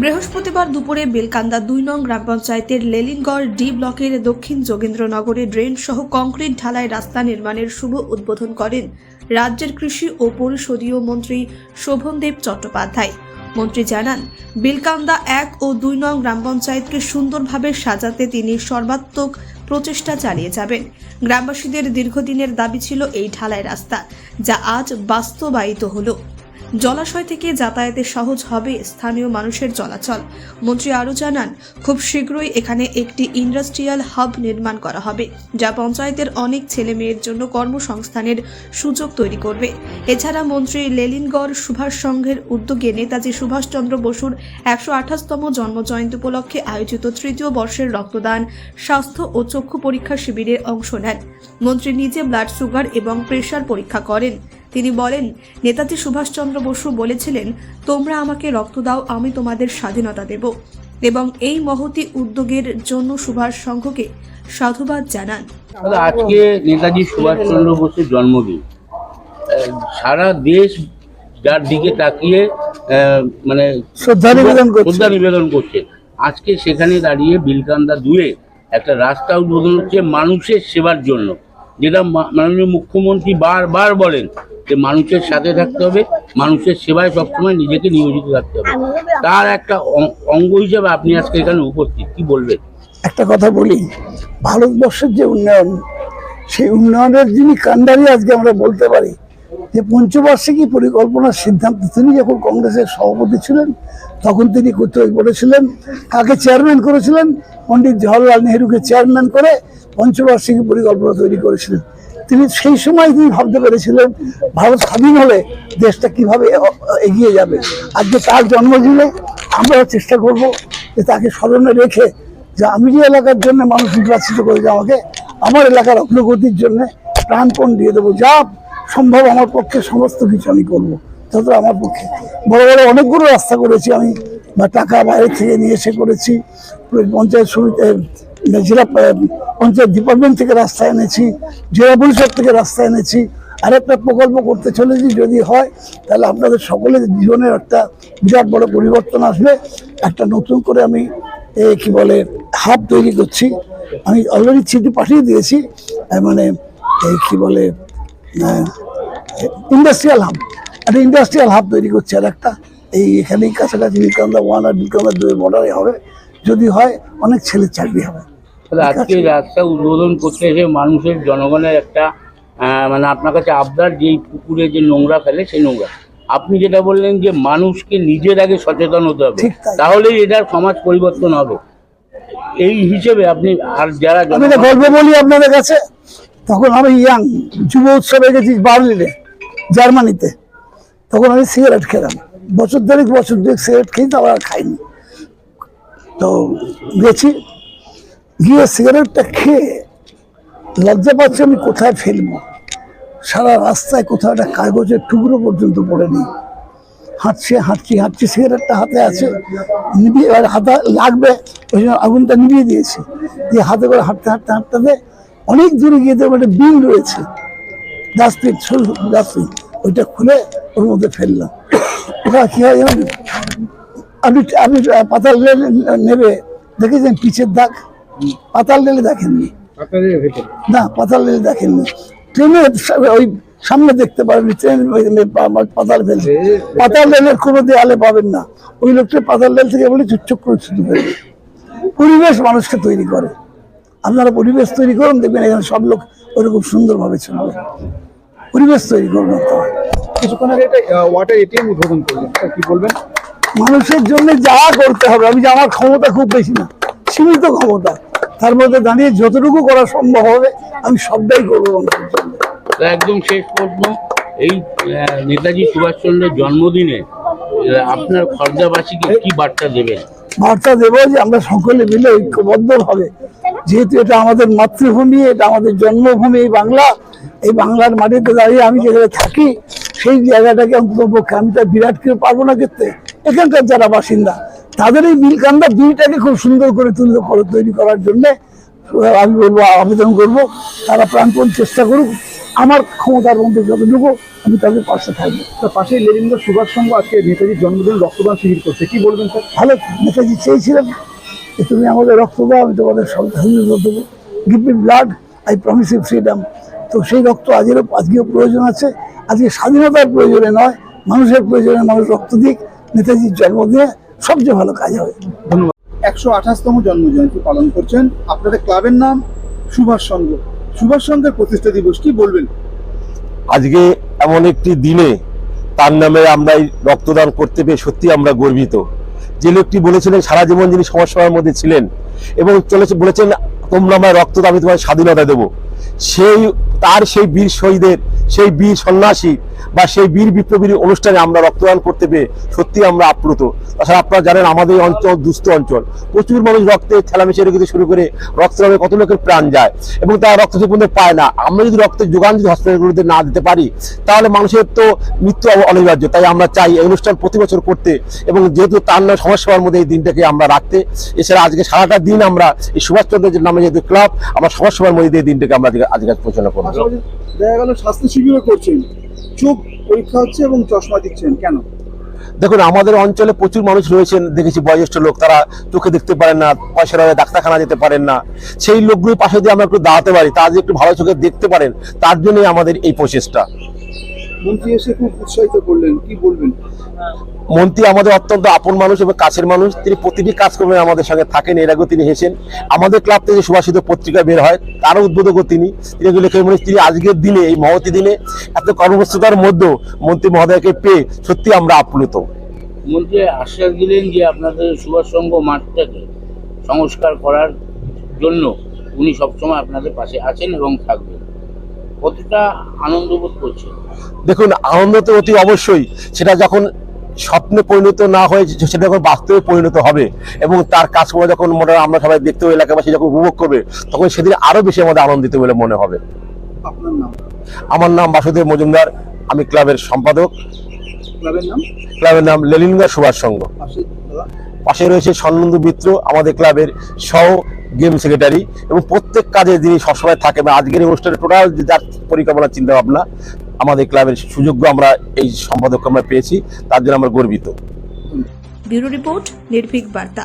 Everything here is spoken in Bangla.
বৃহস্পতিবার দুপুরে বেলকান্দা দুই নং গ্রাম পঞ্চায়েতের লেলিনগড় ডি ব্লকের দক্ষিণ যোগেন্দ্রনগরে ড্রেন সহ কংক্রিট ঢালাই রাস্তা নির্মাণের শুভ উদ্বোধন করেন রাজ্যের কৃষি ও পরিষদীয় মন্ত্রী শোভনদেব চট্টোপাধ্যায়। মন্ত্রী জানান, বিলকান্দা এক ও দুই নং গ্রাম পঞ্চায়েতকে সুন্দরভাবে সাজাতে তিনি সর্বাত্মক প্রচেষ্টা চালিয়ে যাবেন। গ্রামবাসীদের দীর্ঘদিনের দাবি ছিল এই ঢালাই রাস্তা, যা আজ বাস্তবায়িত হলো। জলাশয় থেকে যাতায়াতে সহজ হবে স্থানীয় মানুষের চলাচল। মন্ত্রী আরও জানান, খুব শীঘ্রই এখানে একটি ইন্ডাস্ট্রিয়াল হাব নির্মাণ করা হবে, যা পঞ্চায়েতের অনেক ছেলে মেয়ের জন্য কর্মসংস্থানের সুযোগ তৈরি করবে। এছাড়া মন্ত্রী লেলিনগড় সুভাষ সংঘের উদ্যোগে নেতাজি সুভাষচন্দ্র বসুর একশো আঠাশতম জন্মজয়ন্তী উপলক্ষে আয়োজিত তৃতীয় বর্ষের রক্তদান, স্বাস্থ্য ও চক্ষু পরীক্ষা শিবিরে অংশ নেন। মন্ত্রী নিজে ব্লাড সুগার এবং প্রেশার পরীক্ষা করেন। তিনি বলেন নেতাজি সুভাষচন্দ্র বসু বলেছিলেন তোমরা আমাকে রক্ত দাও আমি তোমাদের স্বাধীনতা দেব। এবং এই মহতি উদ্যোগের জন্য সুভাষ সংঘকে সাধুবাদ জানান। আজকে নেতাজি সুভাষচন্দ্র বসুর জন্মদিন। আহ, সারা দেশ যার দিকে তাকিয়ে আহ, মানে শ্রদ্ধা নিবেদন করছে। শ্রদ্ধা নিবেদন করছে। আজকে সেখানে দাঁড়িয়ে বিলকান্দা দুয়ে একটা রাস্তা উদ্বোধন হচ্ছে মানুষের সেবার জন্য। যেটা মা- মাননীয় মুখ্যমন্ত্রী বারবার বলেন যে মানুষের সাথে থাকতে হবে, মানুষের সেবায় সবসময় নিজেকে নিয়োজিত থাকতে হবে। তার একটা অঙ্গ হিসেবে আপনি আজকে এখানে উপস্থিত, কি বলবেন? একটা কথা বলি, ভারতবর্ষের যে উন্নয়ন, সেই উন্নয়নের যিনি কান্ডারি আজকে আমরা বলতে পারি, যে পঞ্চবার্ষিকী পরিকল্পনার সিদ্ধান্ত তিনি যখন কংগ্রেসের সভাপতি ছিলেন, তখন তিনি করতে বলেছিলেন? কাকে চেয়ারম্যান করেছিলেন? পণ্ডিত জওয়াহরলাল নেহরুকে চেয়ারম্যান করে পঞ্চবার্ষিকী পরিকল্পনা তৈরি করেছিলেন। তিনি সেই সময় তিনি ভাবতে পেরেছিলেন, ভারত স্বাধীন হলে দেশটা কীভাবে এগিয়ে যাবে। আজকে তার জন্মদিনে আমরা চেষ্টা করব যে তাকে স্মরণে রেখে যে আমি যে এলাকার জন্য মানুষ নির্বাচিত করেছে, আমাকে আমার এলাকার অগ্রগতির জন্য প্রাণপণ দিয়ে দেবো। যা সম্ভব আমার পক্ষে, সমস্ত কিছু আমি করব। তত আমার পক্ষে। বড় বড় অনেকগুলো রাস্তা করেছি আমি, বা টাকা বাইরে থেকে নিয়ে এসে করেছি, পঞ্চায়েত সমিতি জেলা পঞ্চায়েত ডিপার্টমেন্ট থেকে রাস্তা এনেছি, জেলা পরিষদ থেকে রাস্তা এনেছি। আর একটা প্রকল্প করতে চলেছি, যদি হয়, তাহলে আপনাদের সকলের জীবনের একটা বিরাট বড় পরিবর্তন আসবে। একটা নতুন করে আমি কি বলে, হাব তৈরি করছি। আমি অলরেডি চিঠি পাঠিয়ে দিয়েছি মানে এই কি বলে ইন্ডাস্ট্রিয়াল হাব একটা ইন্ডাস্ট্রিয়াল হাব তৈরি করছে আর একটা। এই এখানেই কাছাকাছি বিক্রমদা ওয়ান আর বিক্রমদা দুই বর্ডারে হবে। যদি হয়, অনেক ছেলের চাকরি হবে। তাহলে আজকে রাস্তা উদ্বোধন করতে এসে মানুষের জনগণের একটা মানে আপনার কাছে আবদার যে এই পুকুরে যে নোংরা ফেলে সেই নোংরা। আপনি যেটা বললেন যে মানুষকে নিজের আগে সচেতন হতে হবে তাহলেই এটার সমাজ পরিবর্তন হবে। এই হিসেবে আপনি আর যারা আমি গল্প বলি আপনাদের কাছে। তখন আমি ইয়াং যুব উৎসবে গেছি বার্লিনে জার্মানিতে। তখন আমি সিগারেট খেলাম বছর দেড়েক বছর দুয়েক সিগারেট খেয়ে তো আর খাইনি। তো গেছি গিয়ে সিগারেটটা খেয়ে লজ্জা পাচ্ছি আমি কোথায় ফেলব? সারা রাস্তায় কোথাও একটা কাগজের টুকরো পর্যন্ত পড়ে নেই। হাঁটছি হাঁটছি হাঁটছি, সিগারেটটা হাতে আছে। নিভিয়ে এবার হাতে লাগবে, ওই জন্য আগুনটা নিভিয়ে দিয়েছি। দিয়ে হাতে করে হাঁটতে হাঁটতে হাঁটতে অনেক দূরে গিয়ে দেখব একটা বিল রয়েছে। ডাস্টবিন ছোট ডাস্টবিন ওইটা খুলে ওর মধ্যে ফেললাম। ওটা কী হয় জানেন? আপনি আপনি নেবে, দেখেছেন পিচের দাগ? পাতাল রেলে দেখেননি। না পাতাল রেল দেখেননি। ট্রেনে ওই সামনে দেখতে পারেন ট্রেন পাতাল রেল পাতাল রেলের কোনো দেয়ালে পাবেন না। ওই লোকটা পাতাল রেল থেকে বলে চুপচুপ করে ছুটি ফেলবে পরিবেশ মানুষকে তৈরি করে। আপনারা পরিবেশ তৈরি করুন দেখবেন এখানে সব লোক ওরকম সুন্দরভাবে চলবে। পরিবেশ তৈরি আপনারা। কিছুক্ষণ আগে ওয়াটার এটিএম উদ্বোধন করলেন। কি বলবেন? মানুষের জন্য যা করতে হবে আমি যে আমার ক্ষমতা খুব বেশি না। সীমিত ক্ষমতা। তার মধ্যে দাঁড়িয়ে যতটুকু করা সম্ভব হবে আমি সবটাই করব একদম শেষ প্রশ্ন। এই নেতাজি সুভাষচন্দ্রের জন্মদিনে আপনার খর্দাবাসীকে কি বার্তা দেবেন? বার্তা দেবো যে আমরা সকলে মিলে ঐক্যবদ্ধ ভাবে যেহেতু এটা আমাদের মাতৃভূমি এটা আমাদের জন্মভূমি এই বাংলা এই বাংলার মাটিতে দাঁড়িয়ে আমি যেখানে থাকি সেই জায়গাটাকে অন্তত পক্ষে আমি তার বিরাট কেউ পারব না করতে এখানকার যারা বাসিন্দা তাদের এই বিলকান্দা দুইটাকে খুব সুন্দর করে তুলে তৈরি করার জন্য আমি বলব আবেদন করব তারা প্রাণপণ চেষ্টা করুক আমার ক্ষমতার মধ্যে যতটুকু আমি তাদের পাশে থাকব। তার পাশেই লেলিনগর সুভাষ সংঘ আজকে নেতাজির জন্মদিন রক্তদান শিবির করছে কি বলবেন স্যার? ভালো নেতাজি চেয়েছিলেন যে তুমি আমাদের রক্ত দাও আমি তোমাদের সব দেবো। Give me blood I promise you freedom তো সেই রক্ত আজেরও আজকেও প্রয়োজন আছে। আজকে স্বাধীনতার প্রয়োজনে নয় মানুষের প্রয়োজনে মানুষ রক্ত দিক। নেতাজির জন্মদিনে সবচেয়ে ভালো কাজ হবে। ধন্যবাদ। একশো আঠাশতম জন্ম জয়ন্তী পালন করছেন আপনাদের ক্লাবের নাম সুভাষ সংঘ সুভাষ সংঘের প্রতিষ্ঠা দিবস কি বলবেন? আজকে এমন একটি দিনে তার নামে আমরা এই রক্তদান করতে পেরে সত্যি আমরা গর্বিত। যে লোকটি বলেছিলেন সারা জীবন যিনি সমাজসেবার মধ্যে ছিলেন এবং চলেছে বলেছেন তোমরা আমায় রক্ত দাও, আমি তোমার স্বাধীনতা দেব। সেই তার সেই বীর শহীদের সেই বীর সন্ন্যাসী বা সেই বীর বিপ্লবীর অনুষ্ঠানে আমরা রক্তদান করতে পেরে সত্যি আমরা আপ্লুত। তাছাড়া আপনারা জানেন, আমাদের অঞ্চল দুস্থ অঞ্চল। প্রচুর মানুষ রক্তে ঠেলামেশে রেখে শুরু করে রক্তদানে কত লোকের প্রাণ যায় এবং তারা রক্ত ঠিক পায় না। আমরা যদি রক্তের যোগান যদি হসপিটালগুলোতে না দিতে পারি, তাহলে মানুষের তো মৃত্যু অনিবার্য। তাই আমরা চাই এই অনুষ্ঠান প্রতি বছর করতে এবং যেহেতু তার নাম সমাজসেবার মধ্যে এই দিনটাকে আমরা রাখতে, এছাড়া আজকে সারাটা দিন আমরা এই সুভাষচন্দ্রের নামে যেহেতু ক্লাব, আমরা সমাজসেবার মধ্যে এই দিনটাকে আমরা আজকে আজকে পরিচালনা করব। দেখা গেল স্বাস্থ্য শিবিরও করছেন। চোখ পরীক্ষা হচ্ছে এবং চশমা দিচ্ছেন, কেন? দেখুন, আমাদের অঞ্চলে প্রচুর মানুষ রয়েছেন, দেখেছি বয়োজ্যেষ্ঠ লোক, তারা চোখে দেখতে পারেন না পয়সার অভাবে ডাক্তারখানা যেতে পারেন না। সেই লোকগুলোর পাশে দিয়ে আমরা একটু দাঁড়াতে পারি, তারা একটু ভালো চোখে দেখতে পারেন, তার জন্যই আমাদের এই প্রচেষ্টা। মন্ত্রী এসে খুব উৎসাহিত করলেন কি বলবেন? মন্ত্রী আমাদের অত্যন্ত আপন মানুষ এবং কাছের মানুষ তিনি প্রতিটি কাজকর্মে আমাদের সঙ্গে থাকেন এর আগেও তিনি হেসেন। আমাদের ক্লাব থেকে সুভাষিত পত্রিকা বের হয় তারও উদ্বোধকও তিনি। তিনি মনে তিনি আজকের দিনে এই মহতি দিনে এত কর্মব্যস্ততার মধ্যেও মন্ত্রী মহোদয়কে পেয়ে সত্যি আমরা আপ্লুত। মন্ত্রী আশ্বাস দিলেন যে আপনাদের সুভাষ সংঘ মাঠটাকে সংস্কার করার জন্য উনি সবসময় আপনাদের পাশে আছেন এবং থাকবেন। কতটা আনন্দ বোধ করছেন দেখুন আনন্দ তো অতি অবশ্যই। সেটা যখন স্বপ্নে পরিণত না হয়ে সেটা যখন বাস্তবে পরিণত হবে এবং তার কাজকর্ম যখন মনে হয় আমরা সবাই দেখতে এলাকাবাসী যখন উপভোগ করবে তখন সেদিন আরও বেশি আমাদের আনন্দিত বলে মনে হবে। আপনার নাম? আমার নাম বাসুদেব মজুমদার আমি ক্লাবের সম্পাদক। ক্লাবের নাম? ক্লাবের নাম লেলিনগর সুভাষ সংঘ। পাশে রয়েছে স্বর্ণন্দু মিত্র আমাদের ক্লাবের সহ গেম সেক্রেটারি এবং প্রত্যেক কাজে যিনি সবসময় থাকে বা আজকের অনুষ্ঠানে টোটাল যার পরিকল্পনা চিন্তা ভাবনা আমাদের ক্লাবের সুযোগ্য আমরা এই সম্পাদক আমরা পেয়েছি, তার জন্য আমরা গর্বিত। ব্যুরো রিপোর্ট, নির্ভীক বার্তা।